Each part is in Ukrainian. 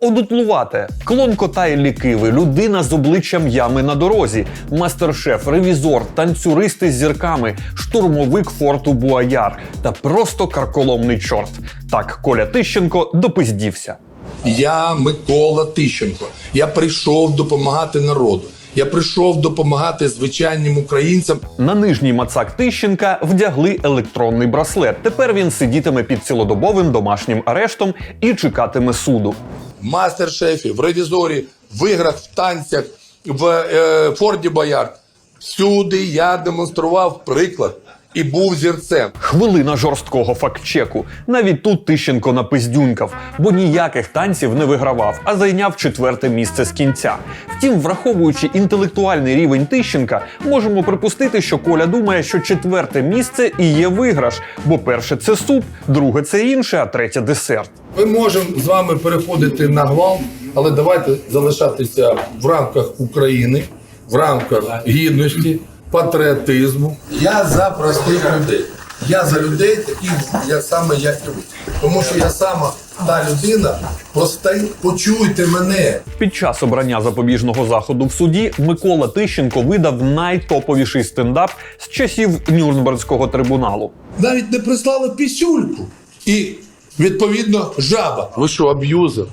Одутлувате, клон кота і лікиви, людина з обличчям ями на дорозі, мастер-шеф, ревізор, танцюристи з зірками, штурмовик форту Буаяр та просто карколомний чорт. Так Коля Тищенко допиздівся. Я Микола Тищенко. Я прийшов допомагати народу. Я прийшов допомагати звичайним українцям. На нижній мацак Тищенка вдягли електронний браслет. Тепер він сидітиме під цілодобовим домашнім арештом і чекатиме суду. Мастер-шефі, в ревізорі, в іграх, в танцях, в е, Форді Боярд. Всюди я демонстрував приклад і був зірцем. Хвилина жорсткого фактчеку. Навіть тут Тищенко напиздюнькав, бо ніяких танців не вигравав, а зайняв четверте місце з кінця. Втім, враховуючи інтелектуальний рівень Тищенка, можемо припустити, що Коля думає, що четверте місце і є виграш, бо перше це суп, друге це інше, а третє десерт. Ми можемо з вами переходити на гвалт, але давайте залишатися в рамках України, в рамках гідності, патріотизму. Я за простих людей. Я за людей, таких я саме як і ви. Тому що я сама та людина, проста, почуйте мене. Під час обрання запобіжного заходу в суді Микола Тищенко видав найтоповіший стендап з часів Нюрнбергського трибуналу. Навіть не прислали пісюльку. І відповідно жаба. Ви що, аб'юзер?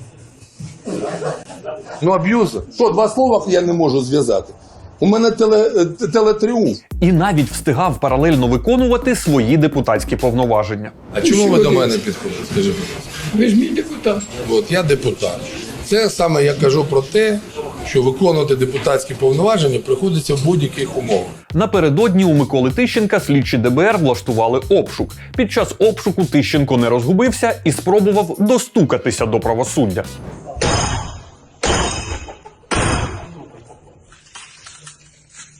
Ну, аб'юзер. Що, два слова я не можу зв'язати. У мене теле, е, телетріумф. І навіть встигав паралельно виконувати свої депутатські повноваження. А чому ви до мене підходите? Скажи, будь ласка. Ви ж мій депутат. От я депутат. Це саме я кажу про те, що виконувати депутатські повноваження приходиться в будь-яких умовах. Напередодні у Миколи Тищенка слідчі ДБР влаштували обшук. Під час обшуку Тищенко не розгубився і спробував достукатися до правосуддя.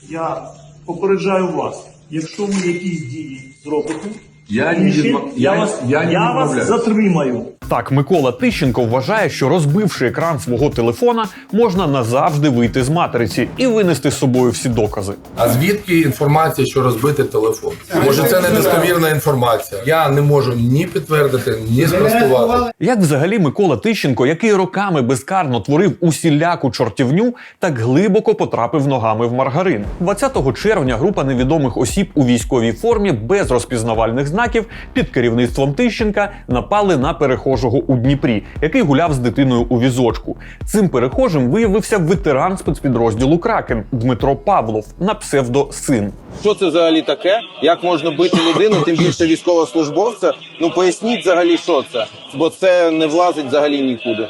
Я попереджаю вас, якщо ви якісь дії зробите, Я не я, я- вас, я не я вас відмовляюсь. затримаю. Так, Микола Тищенко вважає, що розбивши екран свого телефона, можна назавжди вийти з матриці і винести з собою всі докази. А звідки інформація, що розбитий телефон? Може, це недостовірна інформація. Я не можу ні підтвердити, ні спростувати. Як взагалі Микола Тищенко, який роками безкарно творив усіляку чортівню, так глибоко потрапив ногами в маргарин. 20 червня група невідомих осіб у військовій формі без розпізнавальних знаків під керівництвом Тищенка напали на перехожого у Дніпрі, який гуляв з дитиною у візочку. Цим перехожим виявився ветеран спецпідрозділу Кракен Дмитро Павлов на псевдо син. Що це взагалі таке? Як можна бити людину, тим більше військовослужбовця? Ну поясніть взагалі, що це, бо це не влазить взагалі нікуди.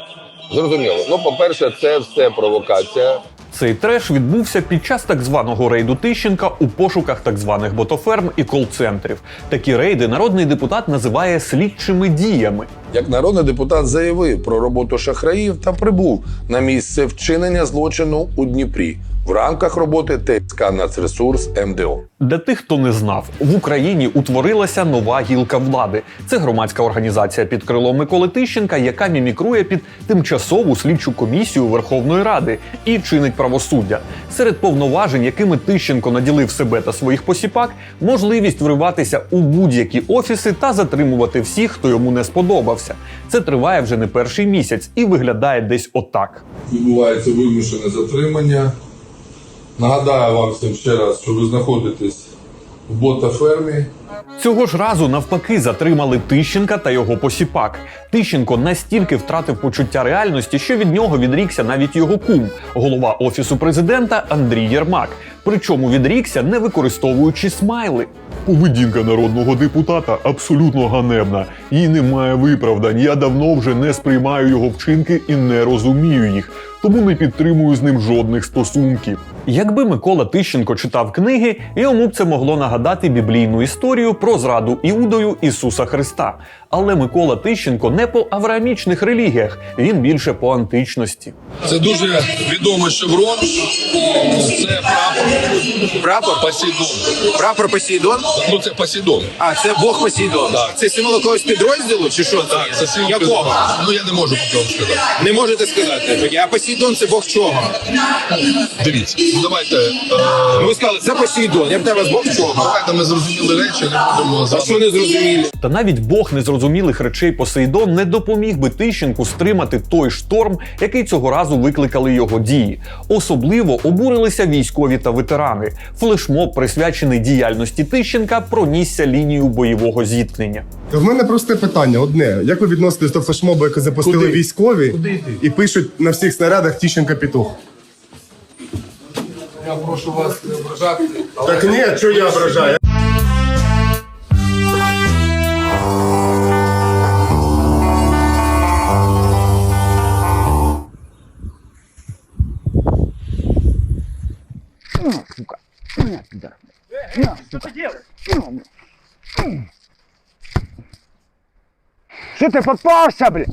Зрозуміло. Ну, по-перше, це все провокація. Цей треш відбувся під час так званого рейду Тищенка у пошуках так званих ботоферм і кол-центрів. Такі рейди народний депутат називає слідчими діями. Як народний депутат заявив про роботу шахраїв та прибув на місце вчинення злочину у Дніпрі в рамках роботи ТСК «Нацресурс» МДО. Для тих, хто не знав, в Україні утворилася нова гілка влади. Це громадська організація під крилом Миколи Тищенка, яка мімікрує під тимчасову слідчу комісію Верховної Ради і чинить правосуддя. Серед повноважень, якими Тищенко наділив себе та своїх посіпак, можливість вриватися у будь-які офіси та затримувати всіх, хто йому не сподобався. Це триває вже не перший місяць і виглядає десь отак. Відбувається вимушене затримання. Нагадаю вам всім ще раз, що ви знаходитесь в ботафермі. Цього ж разу навпаки затримали Тищенка та його посіпак. Тищенко настільки втратив почуття реальності, що від нього відрікся навіть його кум, голова офісу президента Андрій Єрмак. Причому відрікся, не використовуючи смайли. Поведінка народного депутата абсолютно ганебна. Їй немає виправдань. Я давно вже не сприймаю його вчинки і не розумію їх, тому не підтримую з ним жодних стосунків. Якби Микола Тищенко читав книги, йому б це могло нагадати біблійну історію про зраду Іудою Ісуса Христа. Але Микола Тищенко не по авраамічних релігіях, він більше по античності. Це дуже відомий шеврон. Це прапор. Прапор? Посейдон. Прапор Посейдон? Ну це Посейдон. А, це Бог Посейдон. Так. Це символ якогось підрозділу чи що? Так, це символ Якого? Ну я не можу про це сказати. Не можете сказати. А Посейдон це Бог чого? Дивіться, давайте. Ви сказали, це Посейдон. Я б тебе Бог чого. Давайте ми зрозуміли речі, не будемо А що не зрозуміли? Та навіть Бог незрозумілих речей Посейдон не допоміг би Тищенку стримати той шторм, який цього разу викликали його дії. Особливо обурилися військові та ветерани. Флешмоб, присвячений діяльності Тищенка, пронісся лінію бойового зіткнення. В мене просте питання: одне: як ви відноситесь до флешмобу, який запустили Куди? військові Куди і пишуть на всіх снарядах Тіщенка петух? Я прошу вас не ображати. але Так ні, що я ображаю? Что ты попался, блядь?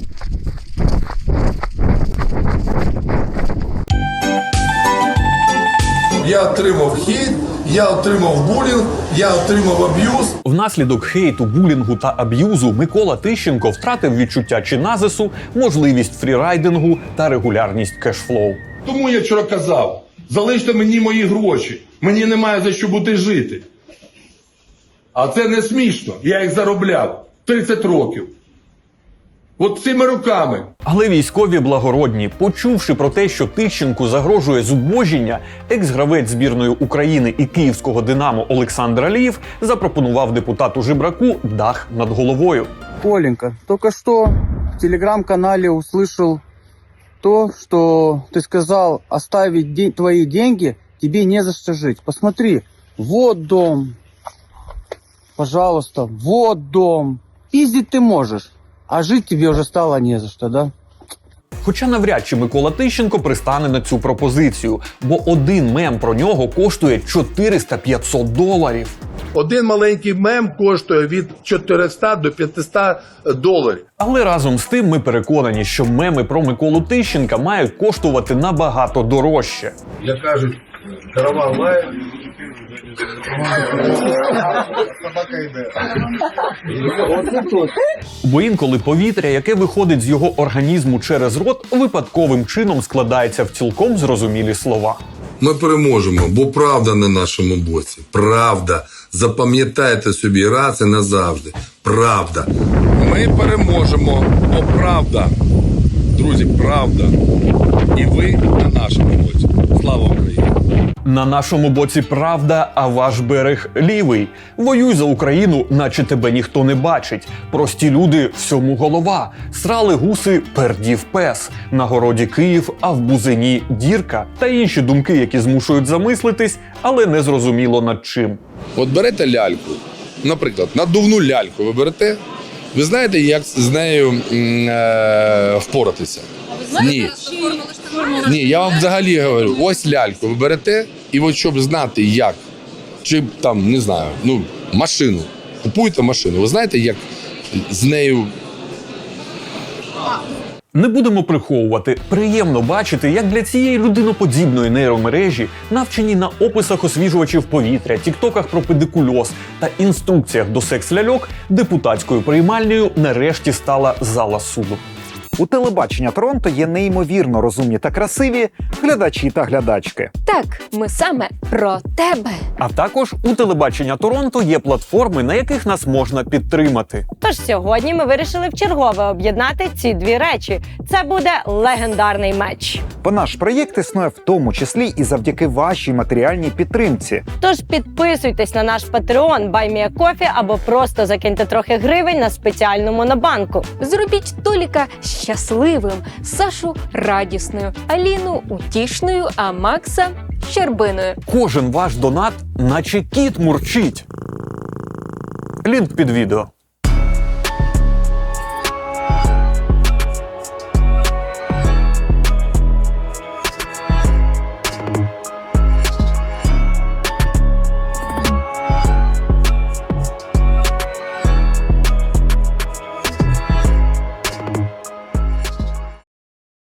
Я отримав хейт, я отримав булінг, я отримав аб'юз. Внаслідок хейту, булінгу та аб'юзу Микола Тищенко втратив відчуття чиназису, можливість фрірайдингу та регулярність кешфлоу. Тому я вчора казав: залиште мені мої гроші. Мені немає за що бути жити. А це не смішно. Я їх заробляв 30 років. От цими руками. Але військові благородні, почувши про те, що Тищенку загрожує зубожіння, екс-гравець збірної України і київського Динамо Олександр Алієв запропонував депутату Жибраку дах над головою. Коленька, только что в телеграм-канале услышал то, что ты сказал оставить твои деньги, тебе не за что жить. Посмотри, вот дом, пожалуйста, вот дом. Пиздить ты можешь, а жить тебе уже стало не за что, да? Хоча навряд чи Микола Тищенко пристане на цю пропозицію, бо один мем про нього коштує 400-500 доларів. Один маленький мем коштує від 400 до 500 доларів. Але разом з тим ми переконані, що меми про Миколу Тищенка мають коштувати набагато дорожче. Як кажуть, лає. Бо інколи повітря, яке виходить з його організму через рот, випадковим чином складається в цілком зрозумілі слова. Ми переможемо, бо правда на нашому боці. Правда. Запам'ятайте собі раз і назавжди. Правда. Ми переможемо, бо правда. Друзі, правда. І ви на нашому боці. Слава Україні! На нашому боці правда, а ваш берег лівий. Воюй за Україну, наче тебе ніхто не бачить. Прості люди всьому голова. Срали гуси, пердів пес. На городі Київ, а в бузині дірка та інші думки, які змушують замислитись, але не зрозуміло над чим. От берете ляльку, наприклад, надувну ляльку ви берете. Ви знаєте, як з нею е, впоратися? Ні. Ні, я вам взагалі говорю, ось ляльку ви берете, і от щоб знати, як, чи там, не знаю, ну, машину. Купуєте машину. Ви знаєте, як з нею Не будемо приховувати. Приємно бачити, як для цієї людиноподібної нейромережі, навчені на описах освіжувачів повітря, тіктоках про педикульоз та інструкціях до секс-ляльок, депутатською приймальнею нарешті стала зала суду. У телебачення Торонто є неймовірно розумні та красиві глядачі та глядачки. Так, ми саме про тебе. А також у телебачення Торонто є платформи, на яких нас можна підтримати. Тож сьогодні ми вирішили вчергове об'єднати ці дві речі. Це буде легендарний меч. Бо наш проєкт існує в тому числі і завдяки вашій матеріальній підтримці. Тож підписуйтесь на наш Patreon BuyMeACoffee або просто закиньте трохи гривень на спеціальну монобанку. Зробіть Толіка щасливим, Сашу радісною, Аліну утішною, а Макса щербиною. Кожен ваш донат, наче кіт мурчить. Лінк під відео.